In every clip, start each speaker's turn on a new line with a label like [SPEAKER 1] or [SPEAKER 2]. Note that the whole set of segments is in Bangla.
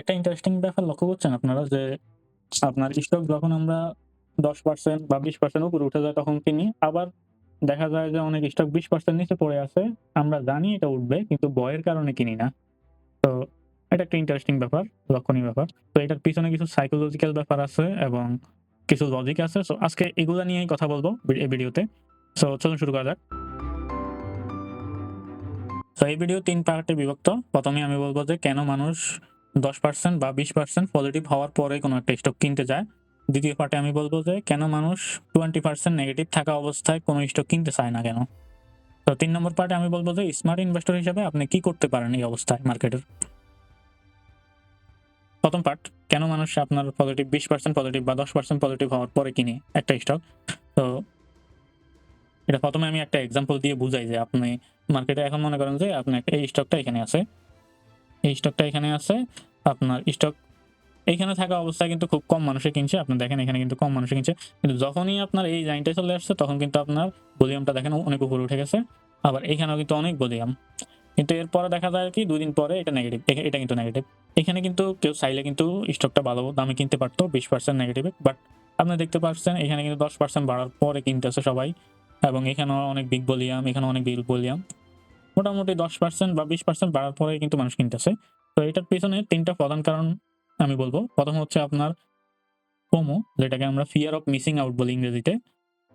[SPEAKER 1] একটা ইন্টারেস্টিং ব্যাপার লক্ষ্য করছেন আপনারা যে আপনার স্টক যখন আমরা দশ পার্সেন্ট বা বিশ পার্সেন্ট উপরে উঠে যায় তখন কিনি আবার দেখা যায় যে অনেক স্টক বিশ পার্সেন্ট নিচে পড়ে আছে। আমরা জানি এটা উঠবে, কিন্তু বয়ের কারণে কিনি না। তো এটা একটা ইন্টারেস্টিং ব্যাপার, লক্ষণীয় ব্যাপার। তো এটার পিছনে কিছু সাইকোলজিক্যাল ব্যাপার আছে এবং কিছু লজিক আছে। সো আজকে এগুলা নিয়েই কথা বলব এই ভিডিওতে। সো চলুন শুরু করা যাক। তো এই ভিডিও তিন পার্টে বিভক্ত। প্রথমে আমি বলব যে কেন মানুষ দশ পার্সেন্ট বা বিশ পার্সেন্ট পজিটিভ হওয়ার পরে কোনো একটা স্টক কিনতে যায়। দ্বিতীয় পার্টে আমি বলব যে, কেন মানুষ টোয়েন্টি পার্সেন্ট নেগেটিভ থাকা অবস্থায় কোনো স্টক কিনতে চায় না কেন? তো তিন নম্বর পার্টে আমি বলব যে স্মার্ট ইনভেস্টর হিসেবে আপনি কি করতে পারেন এই অবস্থায় মার্কেটের প্রথম পার্ট কেন মানুষ আপনার পজিটিভ বিশ পার্সেন্ট পজিটিভ বা দশ পার্সেন্ট পজিটিভ হওয়ার পরে কিনে একটা স্টক তো এটা প্রথমে আমি একটা এক্সাম্পল দিয়ে বুঝাই যে, আপনি মার্কেটে এখন মনে করেন যে আপনি একটা- এই স্টকটা এখানে আছে। এই স্টকটা এখানে আছে আপনার স্টক এইখানে থাকা অবস্থায় কিন্তু খুব কম মানুষে কিনছে। আপনি দেখেন এখানে কিন্তু কম মানুষে কিনছে। কিন্তু যখনই আপনার এই লাইনটা চলে আসছে, তখন কিন্তু আপনার ভলিউমটা দেখেন অনেক উপরে উঠে গেছে। আবার এখানেও কিন্তু অনেক ভলিউম কিন্তু এরপরে দেখা যায় কি, দুই দিন পরে এটা নেগেটিভ এটা কিন্তু নেগেটিভ এখানে কিন্তু কেউ চাইলে কিন্তু স্টকটা ভালো দামে কিনতে পারতো, বিশ পার্সেন্ট নেগেটিভে বাট আপনি দেখতে পাচ্ছেন এখানে কিন্তু দশ পার্সেন্ট বাড়ার পরে কিনতেছে সবাই। এবং এখানেও অনেক বিগ ভলিউম এখানে অনেক বিগ ভলিউম মোটামুটি দশ পার্সেন্ট বা বিশ পার্সেন্ট বাড়ার পরে কিন্তু মানুষ কিনতেছে। তো এটার পেছনে তিনটা প্রধান কারণ আমি বলব। প্রথম হচ্ছে আপনার ফোমো যেটাকে আমরা ফিয়ার অফ মিসিং আউট বলি ইংরেজিতে।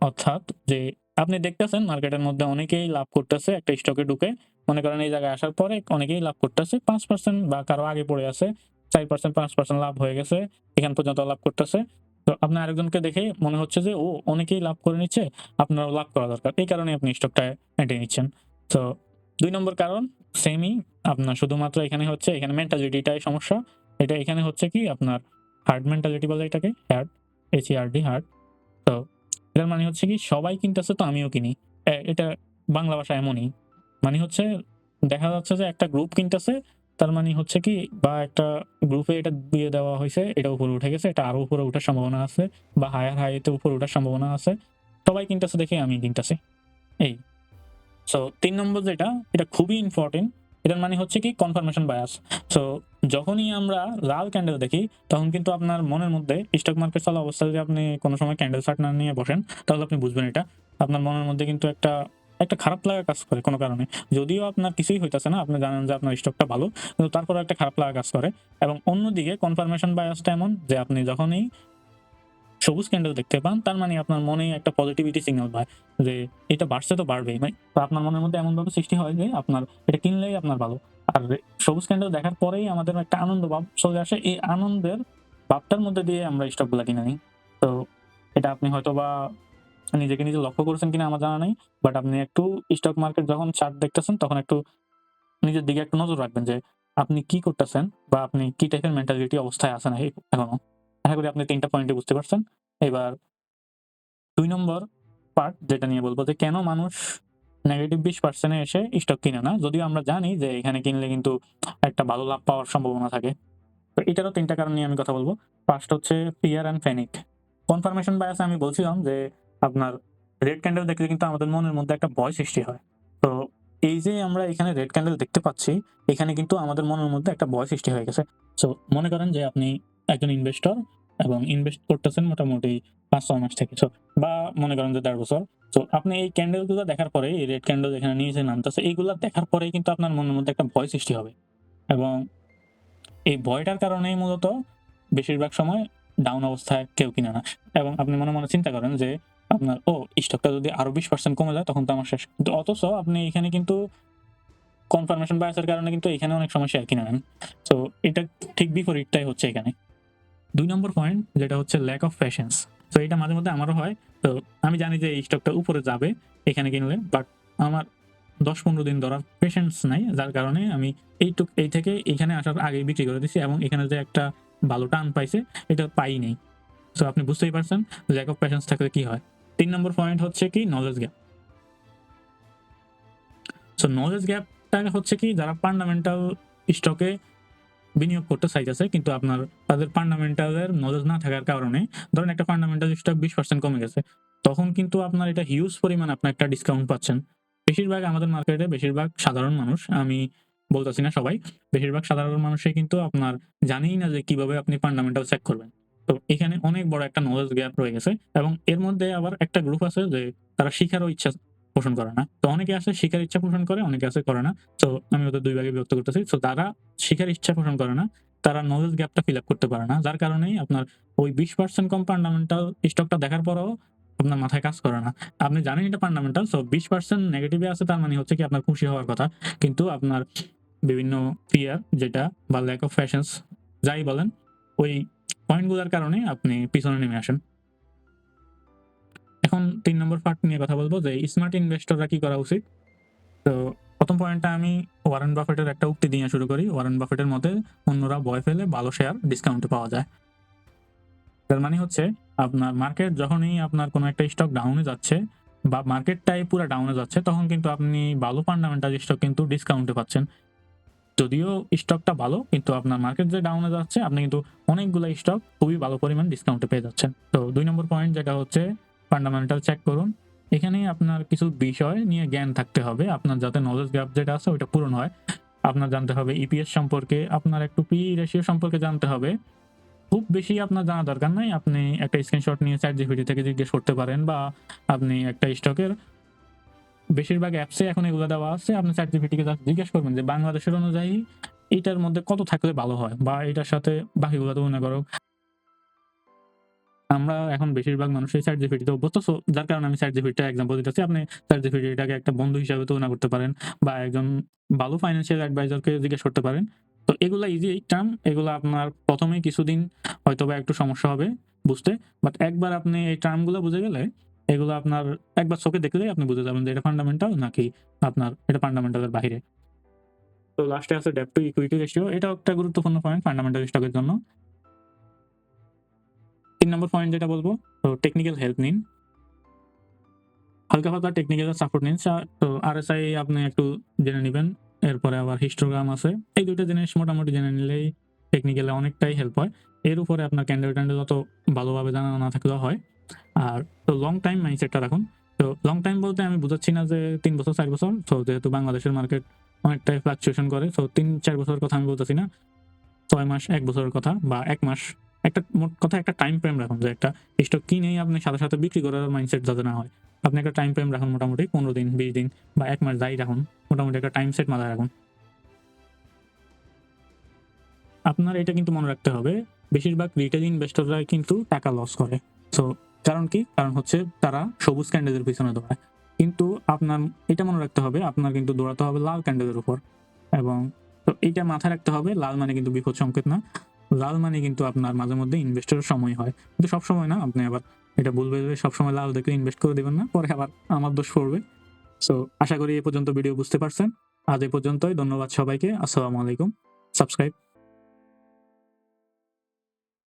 [SPEAKER 1] অর্থাৎ যে আপনি দেখতেছেন মার্কেটের মধ্যে অনেকেই লাভ করতেছে, একটা স্টকে ঢুকে। মনে করেন এই জায়গায় আসার পরে অনেকেই লাভ করতেছে, পাঁচ পার্সেন্ট বা কারও আগে পড়ে আছে, চার পার্সেন্ট পাঁচ পার্সেন্ট লাভ হয়ে গেছে, এখান পর্যন্ত লাভ করতেছে। তো আপনার আরেকজনকে দেখে মনে হচ্ছে যে, ও, অনেকেই লাভ করে নিচ্ছে, আপনারও লাভ করা দরকার। এই কারণে আপনি স্টকটা এঁটে নিচ্ছেন। তো দুই নম্বর কারণ সেমই আপনার শুধুমাত্র এখানে হচ্ছে, এখানে মেন্টালিটিটাই সমস্যা। এটা এখানে হচ্ছে কি? আপনার হার্ড মেন্টালিটি বলে এটাকে herd H R D herd তো এটার মানে হচ্ছে কি? সবাই কিনতেছে তো আমিও কিনি। এটা বাংলা ভাষা এমনই। মানে হচ্ছে, দেখা যাচ্ছে যে একটা গ্রুপ কিনতেছে, তার মানে হচ্ছে কি? বা একটা গ্রুপে এটা দিয়ে দেওয়া হয়েছে, এটা উপরে উঠে গেছে, এটা আরও উপরে ওঠার সম্ভাবনা আছে, বা হায়ার হাইতে উপরে ওঠার সম্ভাবনা আছে। সবাই কিনতেছে দেখে আমি কিনতেছি। এই। সো তিন নম্বর যেটা, এটা খুবই ইম্পর্টেন্ট এটার মানে হচ্ছে কি কনফার্মেশন বায়াস সো যখনই আমরা লাল ক্যান্ডেল দেখি, তখন কিন্তু আপনার মনের মধ্যে স্টক মার্কেট চলা অবস্থায় যদি আপনি কোনো সময় ক্যান্ডেল চার্ট না নিয়ে বসেন, তাহলে আপনি বুঝবেন এটা। আপনার মনের মধ্যে কিন্তু একটা একটা খারাপ লাগা কাজ করে কোনো কারণে। যদিও আপনার কিছুই হইতেছে না, আপনি জানেন যে আপনার স্টকটা ভালো, কিন্তু তারপরে একটা খারাপ লাগা কাজ করে। এবং অন্যদিকে কনফার্মেশন বায়াসটা এমন যে আপনি যখনই সবুজ ক্যান্ডেল দেখতে পান, তার মানে আপনার মনে একটা পজিটিভিটি সিগন্যাল পায় যে এটা বাড়ছে তো বাড়বেই। মানে তো আপনার মনের মধ্যে এমন ভাবে সৃষ্টি হয় যে আপনার এটা কিনলেই আপনার ভালো। আর সবুজ ক্যান্ডেল দেখার পরেই আমাদের একটা আনন্দ ভাব চলে আসে। এই আনন্দের ভাবটার মধ্যে দিয়ে আমরা স্টকগুলো কিনে নিই। তো এটা আপনি হয়তো বা নিজেকে নিজে লক্ষ্য করেছেন কিনা আমার জানা নেই বাট আপনি একটু স্টক মার্কেট যখন চার্ট দেখতেছেন, তখন একটু নিজের দিকে একটু নজর রাখবেন যে আপনি কি করতেছেন বা আপনি কি টাইপের মেন্টালিটি অবস্থায় আছেন এখনও। আশা করি আপনি তিনটা পয়েন্টে বুঝতে পারছেন। এবার দুই নম্বর পার্ট যেটা নিয়ে বলব যে, কেন মানুষ নেগেটিভ বিশ পার্সেন্টে এসে স্টক কিনে না? যদিও আমরা জানি যে, এখানে কিনলে কিন্তু একটা ভালো লাভ পাওয়ার সম্ভাবনা থাকে। তো এটারও তিনটা কারণ নিয়ে আমি কথা বলব। ফার্স্ট হচ্ছে ফিয়ার অ্যান্ড প্যানিক কনফার্মেশন বায়াসে আমি বলছিলাম যে, আপনার রেড ক্যান্ডেল দেখলে কিন্তু আমাদের মনের মধ্যে একটা ভয় সৃষ্টি হয়। তো এই যে আমরা এখানে রেড ক্যান্ডেল দেখতে পাচ্ছি, এখানে কিন্তু আমাদের মনের মধ্যে একটা ভয় সৃষ্টি হয়ে গেছে। সো মনে করেন যে, আপনি একজন ইনভেস্টর এবং ইনভেস্ট করতেছেন মোটামুটি পাঁচ ছয় মাস থেকে। So, বা মনে করেন যে দেড় বছর। তো আপনি এই ক্যান্ডেলগুলো দেখার পরে এই রেড ক্যান্ডেল এখানে নিচে নামতেছে এইগুলো দেখার পরেই কিন্তু আপনার মনের মধ্যে একটা ভয় সৃষ্টি হবে। এবং এই ভয়টার কারণেই মূলত বেশিরভাগ সময় ডাউন অবস্থায় কেউ কিনে না। এবং আপনি মনে মনে চিন্তা করেন যে আপনার ও স্টকটা যদি আরও বিশ পার্সেন্ট কমে যায় তখন তো আমার শেষ। কিন্তু অথচ আপনি এখানে কিন্তু কনফার্মেশন বায়াসের কারণে কিন্তু এখানে অনেক সময় শেয়ার কিনে নেন। তো এটা ঠিক বিপরীতটাই হচ্ছে এখানে। দুই নম্বর পয়েন্ট যেটা হচ্ছে ল্যাক অফ প্যাশেন্স তো এটা মাঝে মধ্যে আমারও হয়। তো আমি জানি যে এই স্টকটা উপরে যাবে এখানে কিনলে বাট আমার দশ পনেরো দিন ধরার পেশেন্স নাই, যার কারণে আমি এইটুক, এই থেকে এখানে আসার আগে বিক্রি করে দিচ্ছি এবং এখানে যে একটা ভালো টান পাইছে, এটা পাই নেই। তো আপনি বুঝতেই পারছেন ল্যাক অফ প্যাশেন্স থাকলে কি হয়। তিন নম্বর পয়েন্ট হচ্ছে কি নলেজ গ্যাপ সো নলেজ গ্যাপটা হচ্ছে কি, যারা ফান্ডামেন্টাল স্টকে বিনিয়োগ করতে চাইতেছে, কিন্তু আপনার, তাদের ফান্ডামেন্টালের নলেজ না থাকার কারণে, ধরেন একটা ফান্ডামেন্টাল স্টক বিশ পার্সেন্ট কমে গেছে, তখন কিন্তু আপনার এটা হিউজ পরিমাণ আপনার একটা ডিসকাউন্ট পাচ্ছেন। বেশিরভাগ আমাদের মার্কেটে বেশিরভাগ সাধারণ মানুষ, আমি বলতেছি না সবাই, বেশিরভাগ সাধারণ মানুষই কিন্তু আপনার জানেই না যে কীভাবে আপনি ফান্ডামেন্টাল চেক করবেন। তো এখানে অনেক বড় একটা নলেজ গ্যাপ রয়ে গেছে, এবং এর মধ্যে আবার একটা গ্রুপ আছে যে তারা শিখারও ইচ্ছা পোষণ করে না। তো অনেকে আছে শিখার ইচ্ছা পোষণ করে, অনেকে আছে করে না। তো আমি ওদের দুই ভাগে বিভক্ত করতেছি। তো তারা শিখার ইচ্ছা পোষণ করে না, তারা নলেজ গ্যাপটা ফিল আপ করতে পারে না। যার কারণেই আপনার ওই বিশ পার্সেন্ট কম ফান্ডামেন্টাল স্টকটা দেখার পরেও আপনার মাথায় কাজ করে না। আপনি জানেন এটা ফান্ডামেন্টাল সো বিশ পার্সেন্ট নেগেটিভে আছে, তার মানে হচ্ছে কি আপনার খুশি হওয়ার কথা। কিন্তু আপনার বিভিন্ন ফিয়ার যেটা বা ল্যাক অফ ফ্যাশনস যাই বলেন, ওই পয়েন্টগুলোর কারণে আপনি পিছনে নেমে আসেন। এখন তিন নম্বর পার্ট নিয়ে কথা বলব যে স্মার্ট ইনভেস্টররা কি করা উচিত? তো প্রথম পয়েন্টটা আমি ওয়ারেন বাফেটের একটা উক্তি দিয়ে শুরু করি। ওয়ারেন বাফেটের মতে অন্যরা ভয় ফেলে ভালো শেয়ার ডিসকাউন্টে পাওয়া যায়। তার মানে হচ্ছে আপনার মার্কেট যখনই আপনার কোনো একটা স্টক ডাউনে যাচ্ছে বা মার্কেটটাই পুরো ডাউনে যাচ্ছে, তখন কিন্তু আপনি ভালো ফান্ডামেন্টাল স্টক কিন্তু ডিসকাউন্টে পাচ্ছেন। যদিও স্টকটা ভালো, কিন্তু আপনার মার্কেট যে ডাউনে যাচ্ছে, আপনি কিন্তু অনেকগুলো স্টক খুবই ভালো পরিমাণ ডিসকাউন্টে পেয়ে যাচ্ছেন। তো দুই নম্বর পয়েন্ট যেটা হচ্ছে ফান্ডামেন্টাল চেক করুন। এখানে আপনার কিছু বিষয় নিয়ে জ্ঞান থাকতে হবে। আপনার যাতে নলেজ গ্যাপ যেটা আছে ওইটা পূরণ হয়। আপনার জানতে হবে ইপিএস সম্পর্কে, আপনার একটু পি রেশিও সম্পর্কে জানতে হবে। খুব বেশি আপনার জানা দরকার নাই। আপনি একটা স্ক্রিনশট নিয়ে চ্যাট জিপিটি থেকে জিজ্ঞেস করতে পারেন বা আপনি একটা স্টকের বেশিরভাগ অ্যাপসে এখন এগুলো দেওয়া আছে। আপনি চ্যাট জিপিটিকে জিজ্ঞেস করবেন যে বাংলাদেশের অনুযায়ী এটার মধ্যে কত থাকলে ভালো হয় বা এটার সাথে বাকিগুলো তো মনে করো। আমরা এখন বেশিরভাগ মানুষই চ্যাট জিপিটিতে অভ্যস্ত, so যার কারণে আমি চ্যাট জিপিটিটা এক্সাম্পল দিতেছি আপনি চ্যাট জিপিটিটাকে একটা বন্ধু হিসাবে তুলনা করতে পারেন বা একজন ভালো ফাইন্যান্সিয়াল অ্যাডভাইজারকে জিজ্ঞেস করতে পারেন। তো এগুলা ইজি টার্ম এগুলো আপনার প্রথমে কিছুদিন হয়তো বা একটু সমস্যা হবে বুঝতে। বাট একবার আপনি এই টার্মগুলো বুঝে গেলে এগুলো আপনার একবার চোখে দেখলেই আপনি বুঝে যাবেন যে এটা ফান্ডামেন্টাল নাকি আপনার এটা ফান্ডামেন্টালের বাইরে। তো লাস্টে আছে ডেপ টু ইকুইটি রেশিও এটাও একটা গুরুত্বপূর্ণ পয়েন্ট ফান্ডামেন্টাল স্টকের জন্য। তিন নম্বর পয়েন্ট যেটা বলব, তো টেকনিক্যাল হেল্প নিন। হালকা পাতলা টেকনিক্যাল সাপোর্ট নিন। সা- তো আরএসআই আপনি একটু জেনে নেবেন, এরপরে আবার হিস্টোগ্রাম আছে। এই দুইটা জিনিস মোটামুটি জেনে নিলেই টেকনিক্যালে অনেকটাই হেল্প হয়। এর উপরে আপনার ক্যান্ডেল ট্যান্ডেল অত ভালোভাবে জানা না থাকলেও হয়। আর তো লং টাইম মাইন্ডসেটটা রাখুন। তো লং টাইম বলতে আমি বুঝাচ্ছি না যে তিন বছর, চার বছর। তো যেহেতু বাংলাদেশের মার্কেট অনেকটাই ফ্লাকচুয়েশন করে, তো তিন, চার বছরের কথা আমি বলতেছি না। ছয় মাস, এক বছরের কথা বা এক মাস একটা মোট কথা, একটা টাইম ফ্রেম রাখুন যে একটা স্টক কিনেই আপনি সাথে সাথে বিক্রি করার মাইন্ডসেট যাতে না হয়। আপনি একটা টাইম ফ্রেম রাখুন মোটামুটি পনেরো দিন, বিশ দিন বা এক মাস যাই রাখুন, মোটামুটি একটা টাইম সেট মাথায় রাখুন। আপনার এটা কিন্তু মনে রাখতে হবে, বেশিরভাগ রিটেল ইনভেস্টররা কিন্তু টাকা লস করে। সো কারণ কি? কারণ হচ্ছে তারা সবুজ ক্যান্ডেলের পিছনে দৌড়ায়। কিন্তু আপনার, এটা মনে রাখতে হবে, আপনার কিন্তু দৌড়াতে হবে লাল ক্যান্ডেলের উপর। এবং তো এইটা মাথায় রাখতে হবে, লাল মানে কিন্তু বিপদ সংকেত না। লাল মানে কিন্তু আপনার মাঝে মধ্যে ইনভেস্টের সময় হয়। কিন্তু সব সময় না, আপনি আবার এটা বলবে যে সবসময় লাল দেখে ইনভেস্ট করে দেবেন না, পরে আবার আমার দোষ পড়বে। সো আশা করি এ পর্যন্ত ভিডিও বুঝতে পারছেন। আজ এ পর্যন্তই, ধন্যবাদ সবাইকে, আসসালামু আলাইকুম। সাবস্ক্রাইব